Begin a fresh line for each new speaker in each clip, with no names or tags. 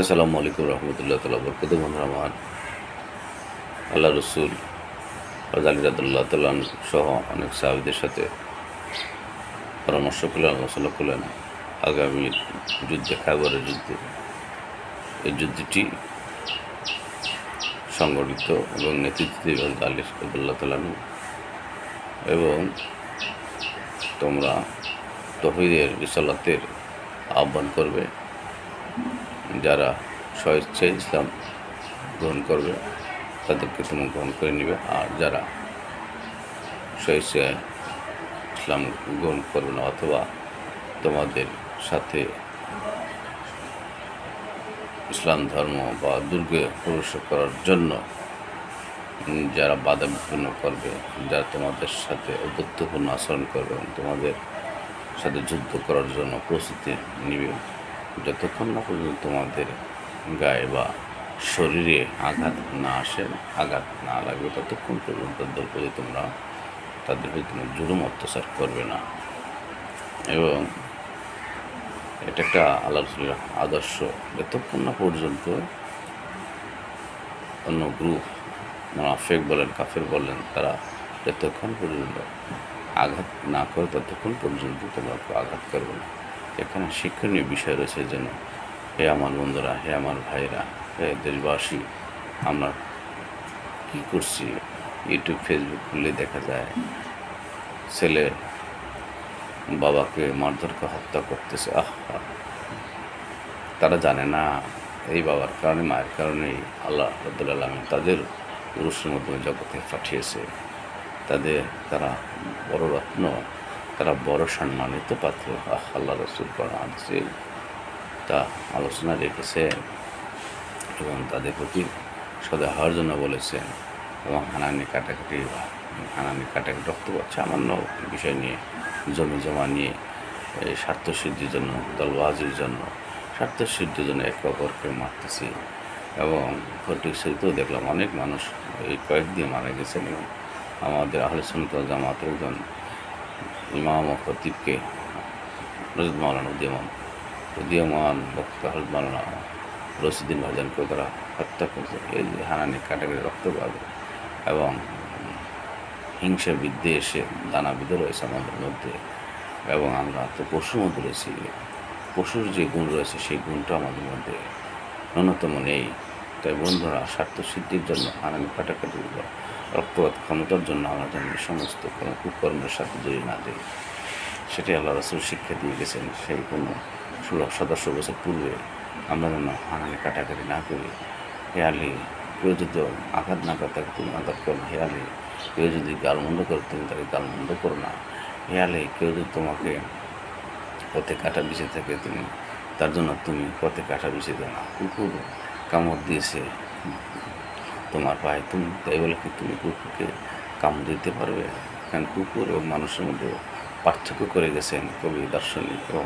আসসালামু আলাইকুম রহমতুল্লাহ তালা বরকত আমার আল্লাহ রসুল আলী রাদুল্লাহ তাল্লান সহ অনেক সাহাবিদের সাথে পরামর্শ করলেন, আলোচনা করলেন। আগামী যুদ্ধে খাবারের যুদ্ধে, এই যুদ্ধটি সংগঠিত এবং নেতৃত্ব দেবেন আলী রাদুল্লাহ তালানু এবং তোমরা তহিদের, রিসালাতের আহ্বান করবে। যারা স্বেচ্ছায় ইসলাম গ্রহণ করবে, তাদেরকে তুমি গ্রহণ করে নেবে। আর যারা স্বেচ্ছায় ইসলাম গ্রহণ করবে না অথবা তোমাদের সাথে ইসলাম ধর্ম বা দুর্গে প্রবেশ করার জন্য যারা বাধা বিপন্ন করবে, যারা তোমাদের সাথে অবদ্ধপূর্ণ আচরণ করবে এবং তোমাদের সাথে যুদ্ধ করার জন্য প্রস্তুতি নিবে যতক্ষণ না পর্যন্ত তোমাদের গায়ে বা শরীরে আঘাত না আসে, আঘাত না লাগবে, ততক্ষণ পর্যন্ত তাদের প্রতি তোমরা তাদের প্রতি তোমরা জুলুম, অত্যাচার করবে না। এবং এটা একটা আল্লাহ আদর্শ। যতক্ষণ না পর্যন্ত অন্য গ্রুপ, মোনাফেক বলেন, কাফের বলেন, তারা যতক্ষণ পর্যন্ত আঘাত না করে, ততক্ষণ পর্যন্ত তোমরা আঘাত করবে না। এখানে শিক্ষণীয় বিষয় রয়েছে যেন হে আমার বন্ধুরা, হে আমার ভাইরা হে দেশবাসী, আমরা কী করছি? ইউটিউব, ফেসবুক খুললে দেখা যায়, ছেলে বাবাকে মারধরকে হত্যা করতেছে। আহ তারা জানে না, এই বাবার কারণে, মায়ের কারণেই আল্লাহ রব্দুল তাদের পুরুষের মাধ্যমে জগতে পাঠিয়েছে। তাদের, তারা বড় রত্ন। তারা বড় সম্মানিত পাত্র। আল্লাহ রসুল আছে। তা আলোচনা রেখেছে এবং তাদের প্রতি সদা হওয়ার জন্য বলেছেন এবং হানানি কাটাকাটি হানানি কাটাকাটি রক্ত পাচ্ছে সামান্য বিষয় নিয়ে, জমি জমা নিয়ে এই স্বার্থসিদ্ধির জন্য, দলবাজির জন্য, স্বার্থসিদ্ধির জন্য একে অপরকে মারতেছি। এবং ফটিকশরীতেও দেখলাম অনেক মানুষ এই কয়েকদিন মারা গেছেন এবং আমাদের আহলে সুনত জামাতের একজন ইমাম ও খতিবকে রজত মাওলানা উদীয়মান উদীয়মান বক্তা হজরত মাওলানা রশিদিন ভাজানকে তারা হত্যা করছে। এই যে হানানি রক্ত পাবে এবং হিংসা বিদ্বেষে দানাবিদ রয়েছে আমাদের মধ্যে। এবং আমরা তো পশুর মধ্যে রয়েছি। পশুর যে গুণ রয়েছে, সেই গুণটা আমাদের মধ্যে ন্যূনতম নেই। তাই বন্ধুরা, স্বার্থ সিদ্ধির জন্য হানানি কাটাকাটি বা রক্তপাত ক্ষমতার জন্য আমরা যেন সমস্ত কোনো কুকর্মের সাথে জড়িয়ে না দিই সেটি আল্লাহ রসুল শিক্ষা দিয়ে গেছেন, সেই কোনো ষোলো সদস্য বছর পূর্বে আমরা যেন হানানি কাটাকাটি না করি। হেয়ালি কেউ যদি আঘাত না করে তাকে তুমি আঘাত করো না। হেয়ালি কেউ যদি গালমন্দ করে তুমি তাকে গালমন্দ করো না। হেয়ালে কেউ যদি তোমাকে পথে কাটা বিছে থাকে তুমি, তার জন্য তুমি পথে কাটা বিছে দাও না। কুকুর কামড় দিয়েছে তোমার পায়ে তুমি তাই বলে কি তুমি কুকুরকে কামড় দিতে পারবে? কারণ কুকুর এবং মানুষের মধ্যে পার্থক্য করে গেছেন কবি, দার্শনিক এবং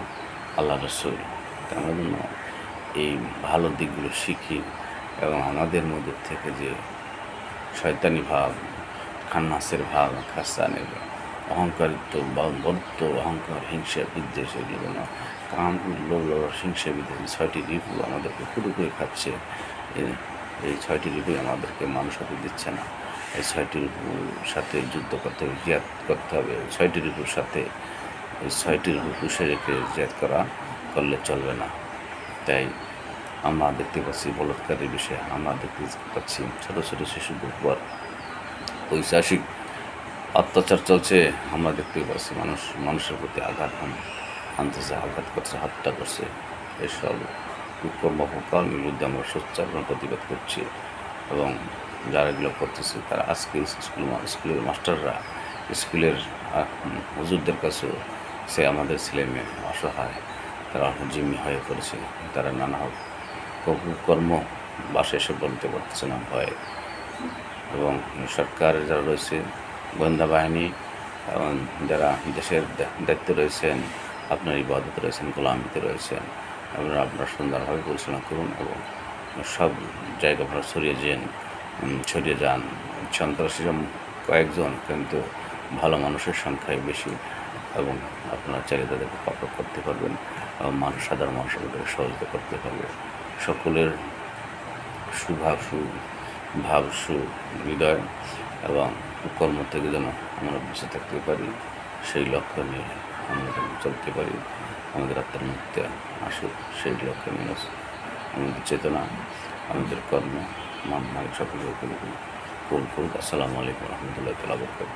আল্লাহ রসুল। আমরা জন্য এই ভালো দিকগুলো শিখি এবং আমাদের মধ্যে থেকে যে শয়তানি ভাব, খান্নাসের ভাব, খাসানের অহংকারিত্ব বা বদ্ধ অহংকার, হিংসা, বিদ্বেষ, এগুলো যেন কাম লোভ হিংসা, বিদ্বেষ, ছয়টি রিপু আমাদেরকে পুরো করে খাচ্ছে। এই ছয়টি রিপু আমাদেরকে মানুষ হতে দিচ্ছে না। এই ছয়টি রিপুর সাথে যুদ্ধ করতে হবে জিয়াদ করতে হবে। ছয়টি রিপুর সাথে এই ছয়টি রিপু পুষে রেখে জিয়াদ করা করলে চলবে না। তাই আমরা দেখতে পাচ্ছি বলৎকারের বিষয়ে, আমরা দেখতে পাচ্ছি ছোটো ছোটো শিশুদের উপর ঐতিহাসিক অত্যাচার চলছে। আমরা দেখতে পাচ্ছি মানুষ, মানুষের প্রতি আঘাত হানতেছে, আঘাত করছে, হত্যা করছে। এসব কুকর্ম কর্মের বিরুদ্ধে আমরা সোচ্চার প্রতিবাদ করছি। এবং যারা এগুলো করতেছে, তারা আজকে স্কুল স্কুলের মাস্টাররা, স্কুলের হুজুরদের কাছেও সে আমাদের ছেলে মেয়ে অসহায়, তারা জিম্মি হয়ে পড়েছে। তারা নানা কর্ম বাসায় এসে বলতে পারতেছে না, ভয়ে। এবং সরকারের যারা রয়েছে, গোয়েন্দা বাহিনী, এবং যারা দেশের দায়িত্বে রয়েছেন, আপনার ইবাদতে রয়েছেন, গোলামিতে রয়েছেন আপনারা আপনারা সুন্দরভাবে পরিচালনা করুন এবং সব জায়গা আপনারা ছড়িয়ে যান ছড়িয়ে যান। সন্ত্রাসীরা কয়েকজন, কিন্তু ভালো মানুষের সংখ্যাই বেশি এবং আপনারা চাইলে তাদেরকে কপট করতে পারবেন এবং মানুষ, সাধারণ মানুষের সহযোগিতা করতে পারবে। সকলের সুভাব, সু, ভাব, সু, হৃদয় এবং কর্ম থেকে যেন আমরা বেঁচে থাকতে পারি, সেই লক্ষ্য নিয়ে আমরা চলতে পারি। আমাদের আত্মার মুক্তি সেই লক্ষ্যে আসুক আমাদের চেতনা, আমাদের কর্ম মান মালিক সকলের উপর পূরণ করুক আসসালামু আলাইকুম রহমতুল্লাহ তালা বরকাত